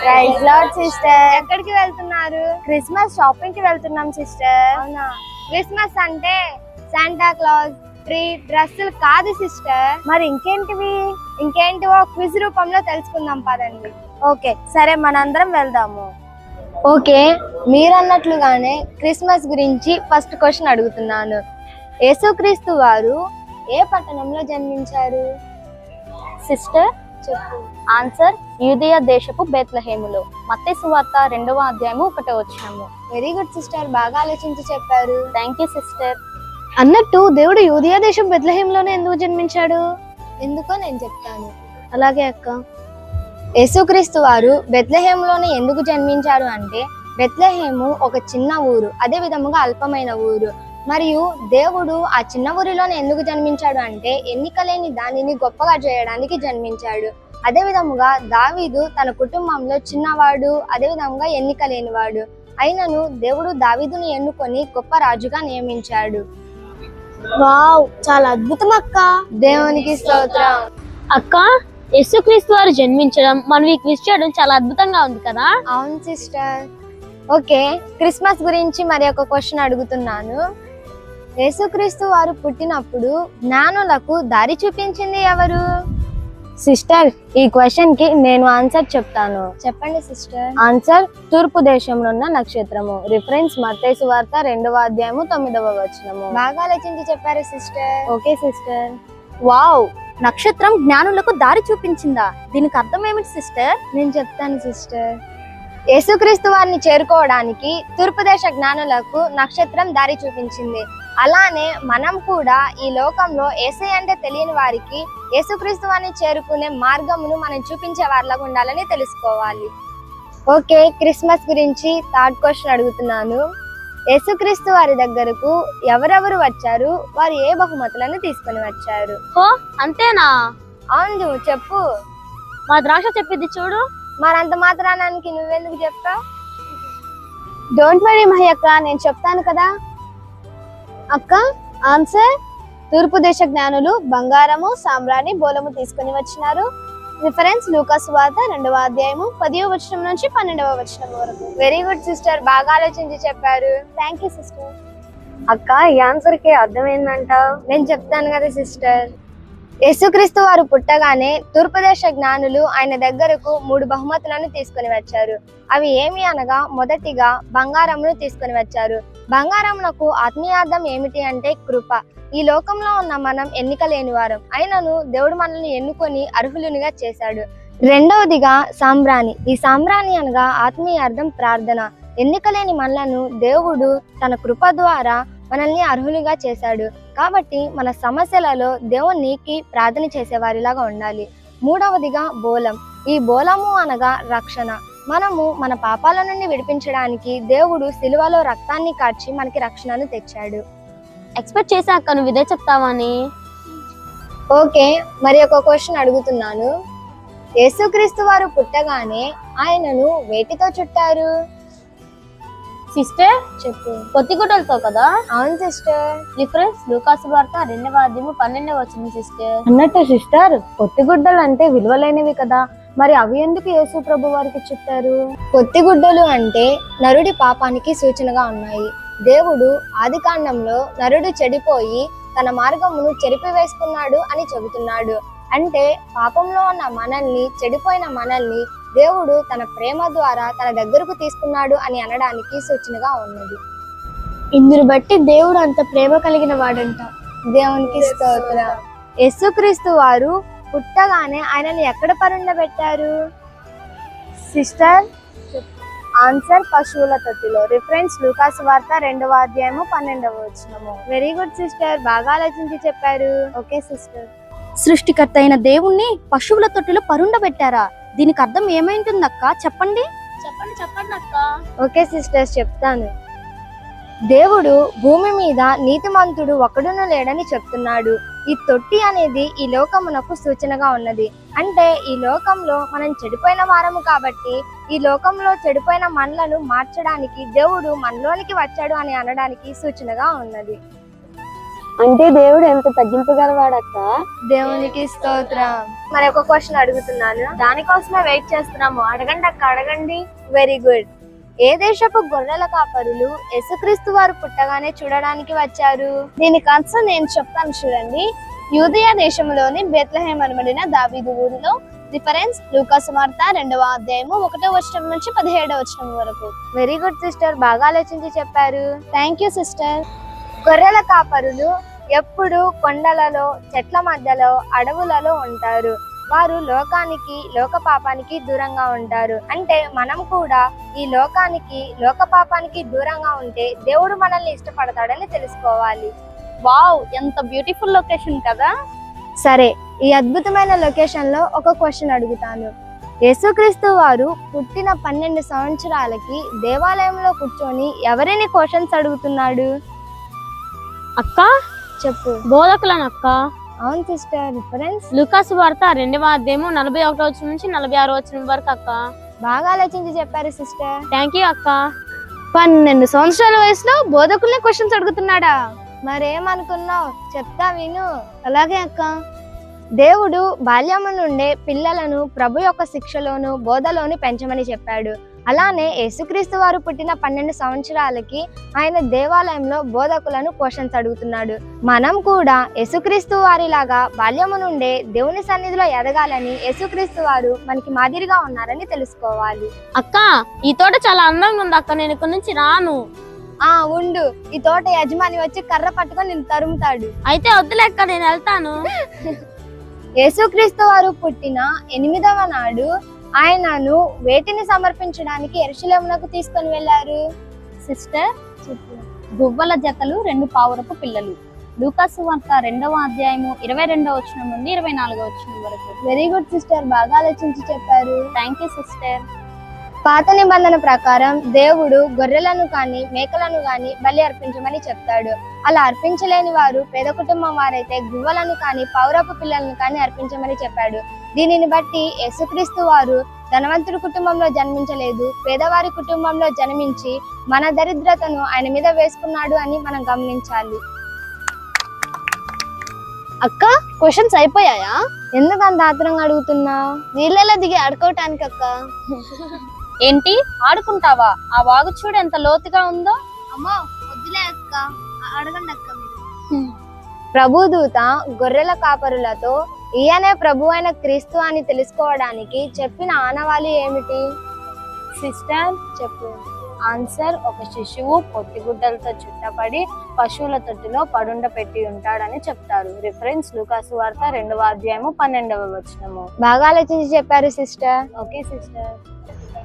Praise sister ఎక్కడికి వెళ్తున్నారు? Christmas షాపింగ్కి వెళ్తున్నాం సిస్టర్ అవునా? క్రిస్మస్ అంటే శాంటా క్లాస్ ట్రీ డ్రెస్సులు కాదు సిస్టర్ మరి ఇంకేంటివి? ఇంకేంటివో క్విజ్ రూపంలో తెలుసుకుందాం పదండి. ఓకే సరే మనందరం వెళ్దాము. ఓకే మీరన్నట్లుగానే క్రిస్మస్ గురించి ఫస్ట్ క్వశ్చన్ అడుగుతున్నాను. యేసుక్రీస్తు వారు ఏ పట్టణంలో జన్మించారు? సిస్టర్ ఆన్సర్ యూదయ దేశపు బేత్లహేములో. మత్తే సువార్త రెండవ అధ్యాయము ఒకటో వచ్చినాము వెరీ గుడ్ సిస్టర్ బాగా ఆలోచించి చెప్పారు. థ్యాంక్ యూ సిస్టర్ అన్నట్టు దేవుడు యూదియా దేశం బెత్లహేంలోనే ఎందుకు జన్మించాడు? ఎందుకో నేను చెప్తాను. అలాగే అక్క. యేసుక్రీస్తు వారు బెత్లహేములోనే ఎందుకు జన్మించారు అంటే బెత్లహేము ఒక చిన్న ఊరు అదే విధముగా అల్పమైన ఊరు. మరియు దేవుడు ఆ చిన్న ఊరిలోనే ఎందుకు జన్మించాడు అంటే ఎన్నికలేని దానిని గొప్పగా చేయడానికి జన్మించాడు. అదే విధముగా దావీదు తన కుటుంబంలో చిన్నవాడు అదే విధముగా ఎన్నిక లేనివాడు అయినను దేవుడు దావీదుని ఎన్నుకొని గొప్ప రాజుగా నియమించాడు. వావ్ చాలా అద్భుతం అక్క. దేవునికి స్తోత్రం. అక్క యేసుక్రీస్తు వారు జన్మించడం మనం ఈ క్విజ్ చేయడం చాలా అద్భుతంగా ఉంది కదా? అవును సిస్టర్. ఓకే క్రిస్మస్ గురించి మరి ఒక క్వశ్చన్ అడుగుతున్నాను. యేసుక్రీస్తు వారు పుట్టినప్పుడు జ్ఞానులకు దారి చూపించింది ఎవరు? సిస్టర్ ఈ క్వశ్చన్కి నేను ఆన్సర్ చెప్తాను. చెప్పండి సిస్టర్. ఆన్సర్ తూర్పు దేశంలో ఉన్న నక్షత్రము. రిఫరెన్స్ మత్తేసు వార్త రెండవ అధ్యాయము తొమ్మిదవ వచనము. బాగా ఆలోచించి చెప్పారు సిస్టర్. Okay sister. వావ్! నక్షత్రం జ్ఞానులకు దారి చూపించిందా? దీనికి అర్థం ఏమిటి సిస్టర్? నేను చెప్తాను సిస్టర్. యేసుక్రీస్తు వారిని చేరుకోవడానికి తూర్పు దేశ జ్ఞానులకు నక్షత్రం దారి చూపించింది. అలానే మనం కూడా ఈ లోకంలో ఏసై అంటే తెలియని వారికి యేసుక్రీస్తు వారిని చేరుకునే మార్గమును మనం చూపించే వారిలాగా ఉండాలని తెలుసుకోవాలి. ఓకే క్రిస్మస్ గురించి థర్డ్ క్వశ్చన్ అడుగుతున్నాను. యేసుక్రీస్తు వారి దగ్గరకు ఎవరెవరు వచ్చారు? వారు ఏ బహుమతులను తీసుకొని వచ్చారు? అంతేనా? అవును చెప్పు. మా ద్రాక్ష చెప్పింది చూడు. మరంత మాత్రానానికి నువ్వెందుకు చెప్పావు డోంట్ వరీ మహి అక్క నేను చెప్తాను కదా. అక్క ఆన్సర్ తూర్పు దేశ జ్ఞానులు బంగారము సాంబ్రాణి బోలము తీసుకుని వచ్చినారు. రిఫరెన్స్ లూకాసు వార్త రెండవ అధ్యాయము పదివ వచనం నుంచి పన్నెండవ వచనం వరకు. వెరీ గుడ్ సిస్టర్ బాగా ఆలోచించి చెప్పారు. థ్యాంక్ యూ సిస్టర్ అక్క ఈ ఆన్సర్కి అర్థం నేను చెప్తాను కదా సిస్టర్ యేసుక్రీస్తు వారు పుట్టగానే తూర్పుదేశ జ్ఞానులు ఆయన దగ్గరకు మూడు బహుమతులను తీసుకొని వచ్చారు. అవి ఏమి అనగా మొదటిగా బంగారమును తీసుకొని వచ్చారు. బంగారమునకు ఆత్మీయార్థం ఏమిటి అంటే కృప. ఈ లోకంలో ఉన్న మనం ఎన్నిక లేని వారం. అయినను దేవుడు మనల్ని ఎన్నుకొని అర్హులునిగా చేశాడు. రెండవదిగా సాంబ్రాణి. ఈ సాంబ్రాణి అనగా ఆత్మీయ అర్థం ప్రార్థన. ఎన్నికలేని మనలను దేవుడు తన కృప ద్వారా మనల్ని అర్హులుగా చేశాడు. కాబట్టి మన సమస్యలలో దేవునికి ప్రార్థన చేసేవారిలాగా ఉండాలి. మూడవదిగా బోలం. ఈ బోలము అనగా రక్షణ. మనము మన పాపాల నుండి విడిపించడానికి దేవుడు సిలువలో రక్తాన్ని కార్చి మనకి రక్షణను తెచ్చాడు. ఎక్స్పెక్ట్ చేశాక నువ్వు ఇదే చెప్తావని ఓకే మరి ఒక క్వశ్చన్ అడుగుతున్నాను. యేసుక్రీస్తు వారు పుట్టగానే ఆయనను వేటితో చుట్టారు? సిస్టర్ చెప్పు. పొత్తిగుడ్డలతో కదా? అవును సిస్టర్ రిఫరెన్స్ లూకాసు వార్త రెండవ అధ్యాయము పన్నెండవ వచ్చింది సిస్టర్ అన్నట్టు సిస్టర్ పొత్తిగుడ్డలు అంటే విలువలేనివి కదా. మరి అవి ఎందుకు యేసు ప్రభు వారికి చుట్టారు పొత్తిగుడ్డలు అంటే నరుడి పాపానికి సూచనగా ఉన్నాయి. దేవుడు ఆది కాండంలో నరుడు చెడిపోయి తన మార్గమును చెరిపివేసుకున్నాడు అని చెబుతున్నాడు. అంటే పాపంలో ఉన్న మనల్ని చెడిపోయిన మనల్ని దేవుడు తన ప్రేమ ద్వారా తన దగ్గరకు తీసుకున్నాడు అని అనడానికి సూచనగా ఉన్నది. ఇందుని బట్టి దేవుడు అంత ప్రేమ కలిగిన వాడంట. దేవునికి స్తోత్రం. యేసుక్రీస్తు వారు పుట్టగానే ఆయనని ఎక్కడ పరుండబెట్టారు సిస్టర్ ఆన్సర్ పశువుల తొట్టిలో. రిఫరెన్స్ లూకాసు వార్త రెండవ అధ్యాయము పన్నెండవ వచనము. వెరీ గుడ్ సిస్టర్ బాగా ఆలోచించి చెప్పారు. Okay sister. సృష్టికర్త అయిన దేవుణ్ణి పశువుల తొట్టిలో పరుండబెట్టారా? దీనికి అర్థం ఏమైంటుందక్క? చెప్పండి. చెప్పండి చెప్పండి అక్క. ఓకే సిస్టర్స్ చెప్తాను. దేవుడు భూమి మీద నీతిమంతుడు ఒకడును లేడని చెప్తున్నాడు. ఈ తొట్టి అనేది ఈ లోకమునకు సూచనగా ఉన్నది. అంటే ఈ లోకంలో మనం చెడిపోయిన వారము కాబట్టి ఈ లోకంలో చెడిపోయిన మనలను మార్చడానికి దేవుడు మనలోనికి వచ్చాడు అని అనడానికి సూచనగా ఉన్నది. అంటే దేవుడు ఎంత తగ్గింపగలవాడక్క దేవునికి స్తోత్రం. మరి ఒక క్వశ్చన్ అడుగుతున్నాను. దానికోసమే వెయిట్ చేస్తున్నాము. అడగండి అక్క అడగండి. వెరీ గుడ్ ఏ దేశపు గొర్రెల కాపరులు యేసుక్రీస్తు వారు పుట్టగానే చూడడానికి వచ్చారు? దీనికి ఆన్సర్ నేను చెప్తాను చూడండి. యూదయ దేశంలోని బెత్లహేమ్ అనబడిన దావీదు ఊరిలో రిఫరెన్స్ లూకాసు వార్త రెండవ అధ్యాయము ఒకటో వచనం నుంచి పదిహేడవ వచనం వరకు. వెరీ గుడ్ సిస్టర్ బాగా ఆలోచించి చెప్పారు. థ్యాంక్ యూ సిస్టర్ గొర్రెల కాపరులు ఎప్పుడు కొండలలో చెట్ల మధ్యలో అడవులలో ఉంటారు. వారు లోకానికి లోక పాపానికి దూరంగా ఉంటారు. అంటే మనం కూడా ఈ లోకానికి లోక పాపానికి దూరంగా ఉంటే దేవుడు మనల్ని ఇష్టపడతాడని తెలుసుకోవాలి. వావ్ ఎంత బ్యూటిఫుల్ లొకేషన్ కదా? సరే ఈ అద్భుతమైన లొకేషన్లో ఒక క్వశ్చన్ అడుగుతాను. యేసుక్రీస్తు వారు పుట్టిన పన్నెండు సంవత్సరాలకి దేవాలయంలో కూర్చొని ఎవరిని క్వశ్చన్స్ అడుగుతున్నాడు? అక్క? చెప్పు. బోధకులను అక్క అవును సిస్టర్ రిఫరెన్స్. లుకాసు వార్త రెండవ అధ్యాయము నలభై ఒకటో వచ్చిన నుంచి నలభై ఆరో వచ్చిన వరకు అక్క. బాగా ఆలోచించి చెప్పారు సిస్టర్. థ్యాంక్ యూ అక్క. పన్నెండు సంవత్సరాల వయసులో బోధకుల్ని క్వశ్చన్స్ అడుగుతున్నాడా? మరేమనుకున్నావు? చెప్తా విను. అలాగే అక్క. దేవుడు బాల్యము నుండే పిల్లలను ప్రభు యొక్క శిక్షలోను బోధలోను పెంచమని చెప్పాడు. అలానే యేసుక్రీస్తు వారు పుట్టిన పన్నెండు సంవత్సరాలకి ఆయన దేవాలయంలో బోధకులను క్వశ్చన్స్ అడుగుతున్నాడు మనం కూడా యేసుక్రీస్తు వారిలాగా బాల్యము నుండే దేవుని సన్నిధిలో ఎదగాలని యేసుక్రీస్తు వారు మనకి మాదిరిగా ఉన్నారని తెలుసుకోవాలి. అక్క ఈ తోట చాలా అందంగా ఉంది అక్క నేను ఇక్కడ నుంచి రాను. ఆ ఉండు. ఈ తోట యజమాని వచ్చి కర్ర పట్టుకొని నిన్ను తరుముతాడు. అయితే వద్దులే అక్క నేను వెళ్తాను. యేసుక్రీస్తు వారు పుట్టిన ఎనిమిదవ నాడు ఆయనను వేటిని సమర్పించడానికి ఎరుశలేమునకు తీసుకొని వెళ్ళారు? సిస్టర్ గువ్వల జతలు రెండు పావురపు పిల్లలు. లూకాసు వార్త రెండవ అధ్యాయము ఇరవై రెండవ వచనం నుండి ఇరవై నాలుగో వచనం వరకు. వెరీ గుడ్ సిస్టర్ బాగా ఆలోచించి చెప్పారు. థ్యాంక్ యూ సిస్టర్ పాత నిబంధన ప్రకారం దేవుడు గొర్రెలను కానీ మేకలను కానీ బలి అర్పించమని చెప్తాడు. అలా అర్పించలేని వారు పేద కుటుంబం వారైతే గువ్వలను కానీ పౌరపు పిల్లలను కానీ అర్పించమని చెప్పాడు. దీనిని బట్టి యేసుక్రీస్తు వారు ధనవంతుడి కుటుంబంలో జన్మించలేదు పేదవారి కుటుంబంలో జన్మించి మన దరిద్రతను ఆయన మీద వేసుకున్నాడు అని మనం గమనించాలి. అక్క క్వశ్చన్స్ అయిపోయాయా? ఎందుకు అంత ఆత్రంగా అడుగుతున్నావు? నీళ్ళలో దిగి ఆడుకోవటానికి అక్క ఏంటి? ఆడుకుంటావా? ఆ వాగు చూడు ఎంత లోతుగా ఉందో. అమ్మో వద్దులే అక్క. అడగండి అక్క ప్రభుదూత గొర్రెల కాపరులతో ఈయనే ప్రభు అయిన క్రీస్తు అని తెలుసుకోవడానికి చెప్పిన ఆనవాళి ఏమిటి? సిస్టర్ చెప్పు. ఆన్సర్ ఒక శిశువు పొత్తిగుడ్డలతో చుట్టపడి పశువుల తొట్టిలో పడుండ పెట్టి ఉంటాడని చెప్తారు. రిఫరెన్స్ లూకాసు వార్త రెండవ అధ్యాయము పన్నెండవ వచనము. బాగా ఆలోచించి చెప్పారు సిస్టర్. Okay sister.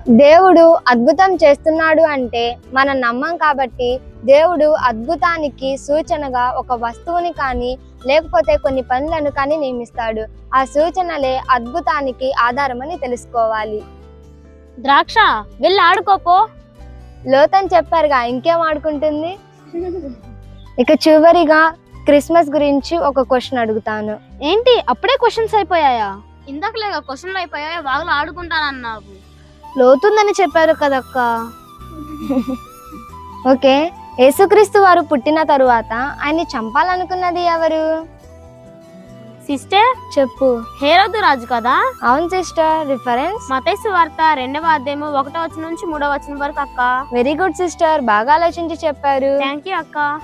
దేవుడు అద్భుతం చేస్తున్నాడు అంటే మనం నమ్మం కాబట్టి దేవుడు అద్భుతానికి సూచనగా ఒక వస్తువుని కానీ లేకపోతే కొన్ని పనులను కానీ నియమిస్తాడు. ఆ సూచనలే అద్భుతానికి ఆధారమని తెలుసుకోవాలి. ద్రాక్ష వెళ్ళి ఆడుకోపో లోతని చెప్పారుగా ఇంకేం ఆడుకుంటుంది? ఇక చివరిగా క్రిస్మస్ గురించి ఒక క్వశ్చన్ అడుగుతాను. ఏంటి అప్పుడే క్వశ్చన్స్ అయిపోయాయా? ఇందాకలేగా క్వశ్చన్లు అయిపోయాయి? వాగులు ఆడుకుంటానన్నావు. లోతుందని చెప్పారు కదక్క. ఓకే యేసుక్రీస్తు వారు పుట్టిన తరువాత ఆయన్ని చంపాలనుకున్నది ఎవరు? సిస్టర్? చెప్పు. హేరోదు రాజు కదా? అవును సిస్టర్ రిఫరెన్స్? మతైసు వార్త రెండవ అధ్యాయము ఒకటో వచ్చిన నుంచి మూడో వచ్చిన వరకు అక్క. వెరీ గుడ్ సిస్టర్ బాగా ఆలోచించి చెప్పారు. థ్యాంక్ యూ అక్క.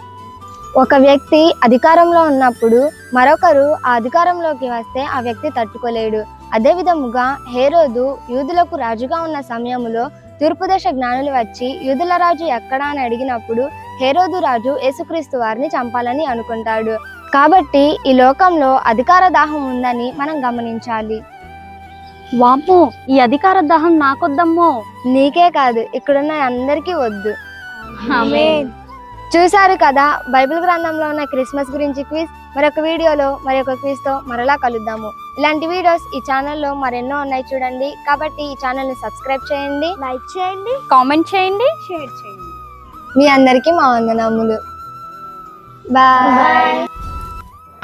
ఒక వ్యక్తి అధికారంలో ఉన్నప్పుడు మరొకరు ఆ అధికారంలోకి వస్తే ఆ వ్యక్తి తట్టుకోలేడు. అదే విధముగా హేరోదు యూదులకు రాజుగా ఉన్న సమయంలో తూర్పు దేశ జ్ఞానులు వచ్చి యూదుల రాజు ఎక్కడా అని అడిగినప్పుడు హేరోదు రాజు యేసుక్రీస్తు వారిని చంపాలని అనుకుంటాడు. కాబట్టి ఈ లోకంలో అధికార దాహం ఉందని మనం గమనించాలి. వామ్మో ఈ అధికార దాహం నాకొద్దమ్మో. నీకే కాదు ఇక్కడున్న అందరికీ వద్దు. ఆమేన్. చూశారు కదా బైబిల్ గ్రంథంలో ఉన్న క్రిస్మస్ గురించి క్విజ్ మరొక వీడియోలో మరొక క్విజ్తో మరలా కలుద్దాము. ఇలాంటి వీడియోస్ ఈ ఛానల్లో మరెన్నో ఉన్నాయి చూడండి. కాబట్టి ఈ ఛానల్ని సబ్స్క్రైబ్ చేయండి. లైక్ చేయండి. కామెంట్ చేయండి. షేర్ చేయండి. మీ అందరికీ మా వందనములు. బాయ్.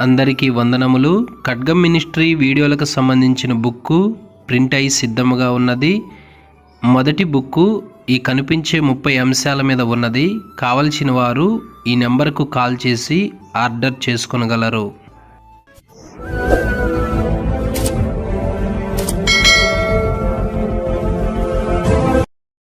అందరికీ వందనములు. ఖడ్గం మినిస్ట్రీ వీడియోలకు సంబంధించిన బుక్కు ప్రింట్ అయి సిద్ధముగా ఉన్నది. మొదటి బుక్కు ఈ కనిపించే ముప్పై అంశాల మీద ఉన్నది కావలసిన వారు ఈ నెంబర్కు కాల్ చేసి ఆర్డర్ చేసుకొనగలరు.